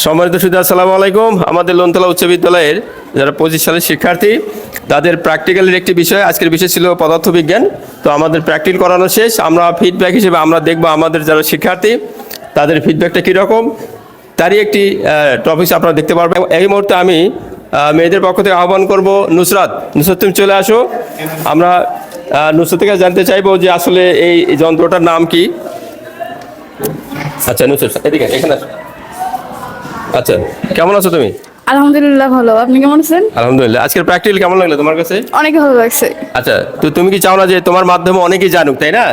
সম্মানিত সুদী আসসালামু আলাইকুম। আমাদের লোনতলা উচ্চ বিদ্যালয়ের যারা পঁচিশ সালের শিক্ষার্থী, তাদের প্র্যাকটিক্যালের একটি বিষয় আজকের বিষয় ছিল পদার্থবিজ্ঞান। তো আমাদের প্র্যাকটিক্যাল করানো শেষ। আমরা ফিডব্যাক হিসেবে আমরা দেখব আমাদের যারা শিক্ষার্থী, তাদের ফিডব্যাকটা কীরকম? তারই একটি টপিক আপনারা দেখতে পারবেন। এই মুহূর্তে আমি মেয়েদের পক্ষ থেকে আহ্বান করব নুসরাত। নুসরাত, তুমি চলে আসো। আমরা নুসরাত থেকে জানতে চাইব যে আসলে এই যন্ত্রটার নাম কি? আচ্ছা নুসরাত, এদিকে, এখানে। আচ্ছা কেমন আছো তুমি? আলহামদুলিল্লাহ ভালো। আপনি কেমন আছেন? আলহামদুলিল্লাহ। আজকের প্র্যাকটিক্যাল কেমন লাগল তোমার কাছে? অনেক ভালো লাগছে। আচ্ছা তো তুমি কি চাও না যে তোমার মাধ্যমে অনেকেই জানুক তাই না?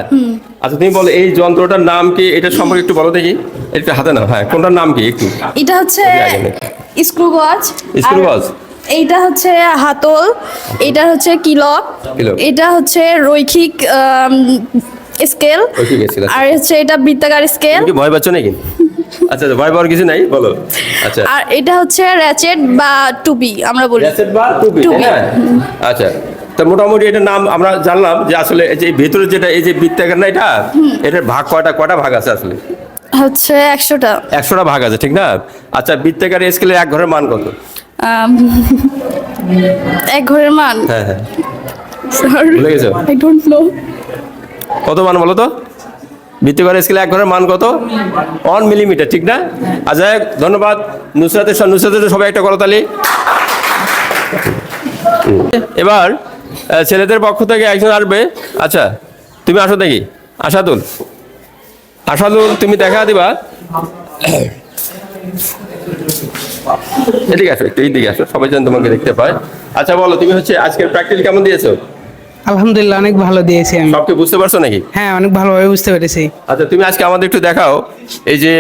আচ্ছা তুমি বলো এই যন্ত্রটার নাম কি? এটা সম্পর্কে একটু বলো দেখি। একটু হাতে নাও হ্যাঁ কোনটার নাম কি একটু? এটা হচ্ছে। Screw watch Screw watch? এইটা হচ্ছে হাতল। এটা হচ্ছে কিলক। এটা হচ্ছে রৈখিক স্কেল। আচ্ছা। আর হচ্ছে এটা বৃত্তাকার স্কেল। ভয় পাচ্ছ নাকি? আচ্ছা আচ্ছা, ভয় পাওয়ার কিছু নাই বলো। আচ্ছা। আর এটা হচ্ছে র্যাচেট বা টুপি আমরা বলি। র্যাচেট বা টুপি তাই আচ্ছা তা মোটামুটি এটার নাম আমরা জানলাম যে আসলে এই যে ভেতরে যেটা এই যে বৃত্তাকার না এটা? এটার ভাগ কয়টা কয়টা ভাগ আছে আসলে? হচ্ছে একশোটা। একশোটা ভাগ আছে ঠিক না? আচ্ছা বৃত্তাকার স্কেলে এক ঘরের মান কত? এক ঘরের মান? হ্যাঁ হ্যাঁ। ভুলে গেছো? কত মান বলো তো? বৃত্তিকর স্কেলে এক ঘরের মান কত? ওয়ান মিলিমিটার ঠিক না? আচ্ছা ধন্যবাদ। নুসরাতের নুসরাতের সবাই একটা করো করতালি। এবার ছেলেদের পক্ষ থেকে একজন আসবে। আচ্ছা তুমি আসো দেখি। আশাদুল আশাদুল তুমি দেখা দিবা। এদিকে আসো, একটু এইদিকে আসো। সবাই যেন তোমাকে দেখতে পায়। আচ্ছা বলো, তুমি হচ্ছে আজকের প্র্যাকটিস কেমন দিয়েছ? আলহামদুলিল্লাহ অনেক ভালো দিয়েছি আমি। সবকে বুঝতে পারছ নাকি? হ্যাঁ অনেক ভালোভাবে বুঝতে পেরেছি। আচ্ছা তুমি আজকে আমাদের একটু দেখাও এই যে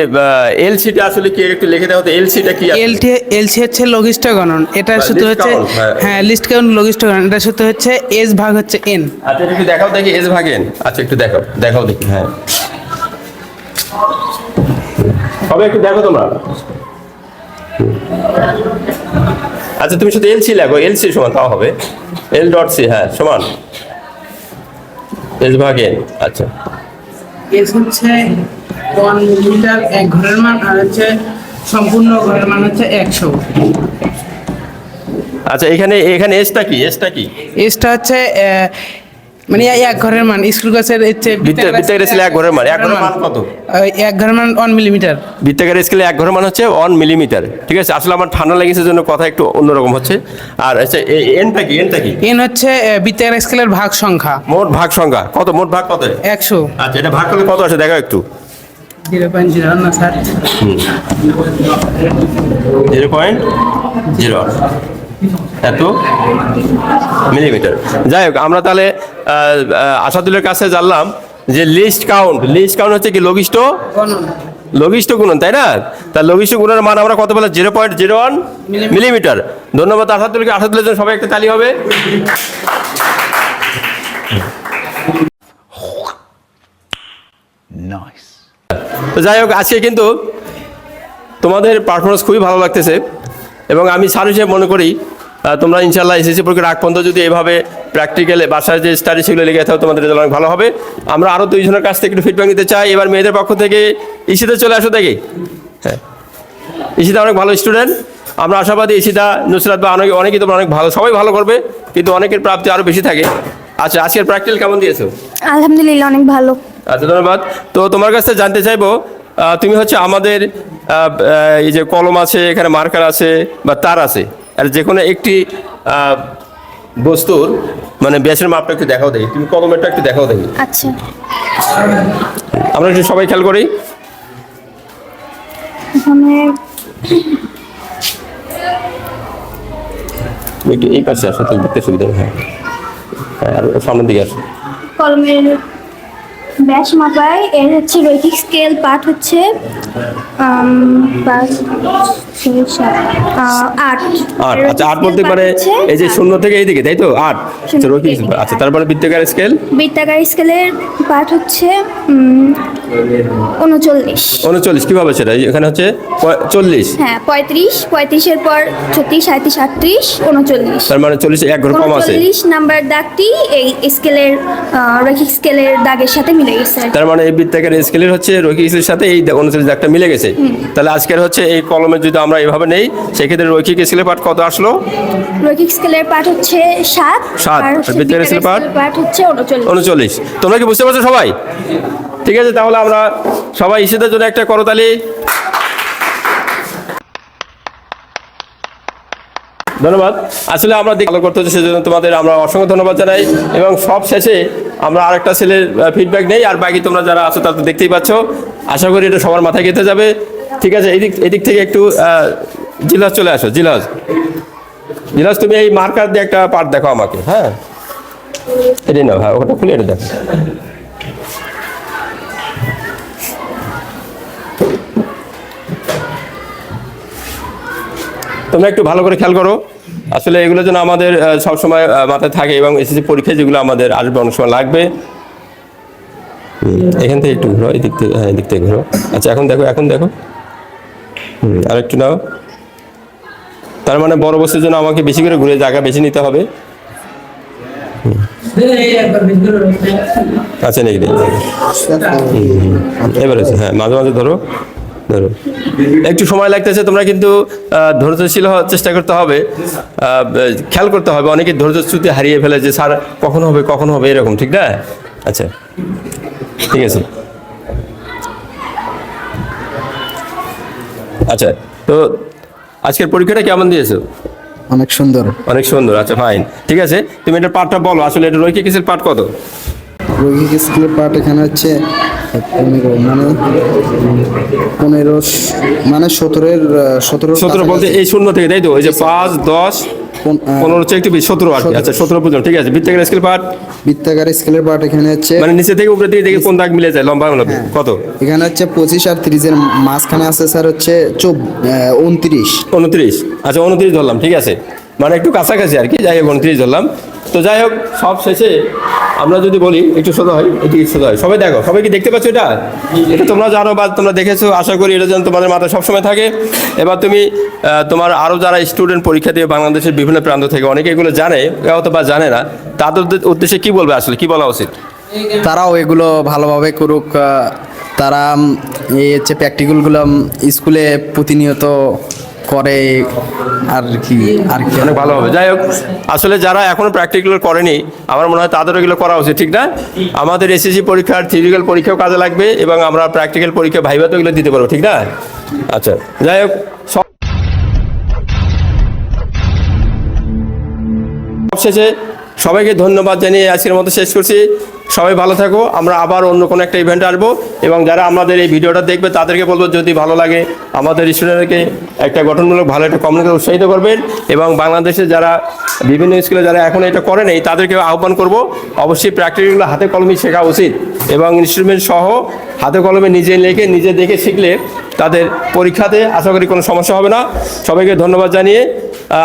এলসিটা আসলে কি একটু লিখে দাও তো এলসিটা কি? এলটি এলসি হচ্ছে লঘিষ্ঠ গণন। এটা শুধু হচ্ছে হ্যাঁ। হ্যাঁ লিস্ট কাউন্ট লঘিষ্ঠ গণন। এটা শুধু হচ্ছে এস ভাগ হচ্ছে এন আচ্ছা একটু দেখাও দেখি এস ভাগ এন আচ্ছা একটু দেখাও দেখাও দেখি হ্যাঁ। সবাই একটু দেখো তোমরা। আচ্ছা তুমি শুধু এলসি লেখো এলসি সমান তাও হবে। এল ডট সি হ্যাঁ সমান। এস ভাগেন আচ্ছা। এস হচ্ছে ওয়ান মিলিমিটার এক ঘরের মান আর হচ্ছে সম্পূর্ণ ঘরের মান হচ্ছে একশো। আচ্ছা এখানে এখানে এসটা কি? এসটা কি? এসটা হচ্ছে মানে এক ঘরের মান স্কুল গাছের হচ্ছে বৃত্তাকার স্কেলে এক ঘরের মান। এক ঘরের মান কত? এক ঘরের মান ওয়ান মিলিমিটার বৃত্তাকার স্কেলে এক ঘরের মান হচ্ছে ওয়ান মিলিমিটার ঠিক আছে আসলে আমার ঠান্ডা লেগেছে জন্য কথা একটু অন্যরকম হচ্ছে। আর আচ্ছা এ- এনটা কি? এনটা কি? এন হচ্ছে বৃত্তাকার স্কেলের ভাগ সংখ্যা। মোট ভাগ সংখ্যা। কত? মোট ভাগ কত? একশো। আচ্ছা এটা ভাগ করলে কত আছে দেখো একটু। জিরো পয়েন্ট জিরো না স্যার? জিরো পয়েন্ট জিরো এত মিলিমিটার। যাই হোক আমরা তাহলে আসাদুলের কাছে জানলাম যে লিস্ট কাউন্ট লিস্ট কাউন্ট হচ্ছে কি লঘিষ্ঠ? গণন। লঘিষ্ঠ গুণন তাই না? তার লঘিষ্ঠ গুণের মান আমরা কত বলে zero point zero one millimetre. ধন্যবাদ আসাদুলকে। আসাদুলের জন্য সবাই একটা তালি হবে। তো যাই হোক আজকে কিন্তু তোমাদের পারফরমেন্স খুবই ভালো লাগতেছে। এবং আমি সার হিসেবে মনে করি তোমরা ইনশাল্লাহ এসএসসি পরীক্ষার আগ পর্যন্ত যদি এভাবে প্র্যাকটিক্যালে বাসায় যে স্টাডি সেগুলো লেগে থাকো তোমাদের রেজাল্ট অনেক ভালো হবে। আমরা আরও দুইজনের কাছ থেকে একটু ফিডব্যাক নিতে চাই। এবার মেয়েদের পক্ষ থেকে ইসিতে চলে আসো দেখি। হ্যাঁ। ইশিতা অনেক ভালো স্টুডেন্ট আমরা আশাবাদী ইশিতা নুসরাত বা অনেকে অনেকেই তোমরা অনেক ভালো সবাই ভালো করবে কিন্তু অনেকের প্রাপ্তি আরও বেশি থাকে। আচ্ছা আজকের প্র্যাকটিক্যাল কেমন দিয়েছ? আলহামদুলিল্লাহ অনেক ভালো। আচ্ছা ধন্যবাদ। তো তোমার কাছে জানতে চাইব তুমি হচ্ছে আমাদের এই যে কলম আছে এখানে মার্কার আছে বা তার আছে। আর যে কোনো একটি বস্তুর মানে ব্যাসের মাপটা একটু দেখাও দেখি। তুমি কলমেরটা একটু দেখাও দেখি। আচ্ছা। আমরা একটু সবাই খেয়াল করি। একটু এই পাশে আসো তাহলে দেখতে সুবিধা হ্যাঁ। হ্যাঁ আর সামনের দিকে আসো। কলমের ব্যাস মাপায় এর হচ্ছে রৈখিক স্কেল পাঠ হচ্ছে আম, পাঁচ ছয় সাত আহ, আট। আট। আচ্ছা আট বলতে পারে এই যে শূন্য থেকে এইদিকে তাই তো? আট। আচ্ছা শূন্য রোগী থেকে আচ্ছা তারপরে বৃত্তাকার স্কেল বৃত্তাকার স্কেলের পাঠ হচ্ছে উনচল্লিশ। উনচল্লিশ কীভাবে সেটা? এখানে হচ্ছে চল্লিশ। হ্যাঁ পঁয়ত্রিশ পঁয়ত্রিশের পর ছত্রিশ সাঁত্রিশ আটত্রিশ উনচল্লিশ। তার মানে চল্লিশ এক ঘর কম আছে। নাম্বার দাগটি এই স্কেলের রৈখিক স্কেলের দাগের সাথে মিলে গেছে। তার মানে এই বৃত্তাকার স্কেলের হচ্ছে রৈখিক স্কেলের সাথে এই উনচল্লিশ দাগটা মিলে গেছে। তাহলে আজকের হচ্ছে এই কলমে যদি আমরা এইভাবে নেই। সেক্ষেত্রে রৈখিক স্কেলের পাঠ কত আসলো? রৈখিক স্কেলের পাঠ হচ্ছে সাত সাত। বৃত্তাকার স্কেলের পাঠ? হচ্ছে উনচল্লিশ। তোমরা কি বুঝতে পারছ সবাই? ঠিক আছে তাহলে আমরা সবাই ইসিদের জন্য একটা করতালি। ধন্যবাদ। আসলে আমরা ভালো করতে হচ্ছে সেজন্য তোমাদের আমরা অসংখ্য ধন্যবাদ জানাই। এবং সব শেষে আমরা আরেকটা ছেলের ফিডব্যাক নেই। আর বাকি তোমরা যারা আছো তারা তো দেখতেই পাচ্ছ। আশা করি এটা সবার মাথায় গেতে যাবে। ঠিক আছে, এদিক এদিক থেকে একটু জিলাস চলে আসো জিলাস জিলাস তুমি এই মার্কার দিয়ে একটা পার্ট দেখো আমাকে হ্যাঁ? এটাই নাও হ্যাঁ ওটা খুলে এটা দেখো। তোমরা একটু ভালো করে খেয়াল করো, আসলে এগুলো যেন আমাদের সবসময় মাথায় থাকে এবং এসএসসি পরীক্ষায় যেগুলো আমাদের আসবে, অনেক সময় লাগবে। এখান থেকে একটু ঘুরো, এদিক থেকে হ্যাঁ এদিক থেকে ঘুরো। আচ্ছা এখন দেখো এখন দেখো। হুম, আরেকটু নাও। তার মানে বড় বস্তুর জন্য আমাকে বেশি করে ঘুরে জায়গা বেশি নিতে হবে। আচ্ছা নাকি এবারে হ্যাঁ মাঝে মাঝে ধরো ধরো। একটু সময় লাগতেছে, তোমরা কিন্তু ধৈর্যশীল হওয়ার চেষ্টা করতে হবে। খেয়াল করতে হবে, অনেকে ধৈর্যচ্যুতি হারিয়ে ফেলে যে, স্যার, কখন হবে কখন হবে? এরকম, ঠিক না? আচ্ছা ঠিক আছে। আচ্ছা তো আজকের পরীক্ষাটা কেমন দিয়েছ? অনেক সুন্দর। অনেক সুন্দর আচ্ছা ফাইন ঠিক আছে তুমি এটা পাঠটা বলো আসলে এটা রৈখিক কিসের পাঠ কত? রোগিক স্কুলের পার্ট এখানে হচ্ছে পনেরো মানে পনেরো মানে সতেরোর সতেরো সতেরো বলতে এই শূন্য থেকে তাই তো? ওই যে পাঁচ দশ পনেরো হচ্ছে একটু সতেরো আর আচ্ছা সতেরো পর্যন্ত ঠিক আছে। বৃত্তাকার স্কেল পাঠ? বৃত্তাকার স্কেলের পার্ট এখানে হচ্ছে মানে নিচে থেকে উপরে দিকে দেখে কোন দাগ মিলে যায় লম্বা লম্বা কত? এখানে হচ্ছে পঁচিশ আর তিরিশের মাঝখানে আছে স্যার হচ্ছে চব উনত্রিশ। উনত্রিশ। আচ্ছা উনত্রিশ ধরলাম ঠিক আছে। মানে একটু কাছাকাছি আর কি যাই উনত্রিশ ধরলাম। তো যাই হোক, সব শেষে আমরা যদি বলি, একটু সোজা হয়, একটু সোজা হয়। সবাই দেখো, সবাই কি দেখতে পাচ্ছ এটা? এটা তোমরা জানো বা তোমরা দেখেছ, আশা করি এটা যেন তোমাদের মাথায় সবসময় থাকে। এবার তুমি তোমার আরও যারা স্টুডেন্ট পরীক্ষা দিয়ে বাংলাদেশের বিভিন্ন প্রান্ত থেকে অনেকে এগুলো জানে হয়তো বা জানে না, তাদের উদ্দেশ্যে কি বলবে আসলে? কি বলা উচিত? তারাও এগুলো ভালোভাবে করুক তারা এই হচ্ছে প্র্যাকটিক্যালগুলো স্কুলে প্রতিনিয়ত করে আর কি আর কি? অনেক ভালো হবে। যাই হোক আসলে যারা এখনও প্র্যাকটিক্যাল করেনি, আমার মনে হয় তাদের এগুলো করা উচিত, ঠিক না? আমাদের এসএসসি পরীক্ষার থিওরিক্যাল পরীক্ষাও কাজে লাগবে এবং আমরা প্র্যাকটিক্যাল পরীক্ষা ভাইভাতে এগুলো দিতে পারব, ঠিক না? আচ্ছা যাই হোক সব শেষে সবাইকে ধন্যবাদ জানিয়ে আজকের মতো শেষ করছি। সবাই ভালো থাকো, আমরা আবার অন্য কোনো একটা ইভেন্টে আসব এবং যারা আমাদের এই ভিডিওটা দেখবে তাদেরকে বলব যদি ভালো লাগে আমাদের স্টুডেন্টকে একটা গঠনমূলক ভালো একটা কমিউনিটি উৎসাহিত করবেন এবং বাংলাদেশে যারা বিভিন্ন স্কুলে যারা এখন এটা করে নেই তাদেরকে আহ্বান করব। অবশ্যই প্র্যাকটিক্যালগুলো হাতে কলমে শেখা উচিত এবং ইনস্ট্রুমেন্ট সহ হাতে কলমে নিজে লেখে, নিজে দেখে শিখলে তাদের পরীক্ষাতে আশা করি কোনো সমস্যা হবে না। সবাইকে ধন্যবাদ জানিয়ে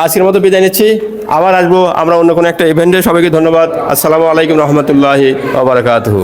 আজকের মতো বিদায় নিচ্ছি। আবার আসব আমরা অন্য কোনো একটা ইভেন্টে সবাইকে ধন্যবাদ। আসসালামু আলাইকুম রহমতুল্লাহি ওবরাকাতুহু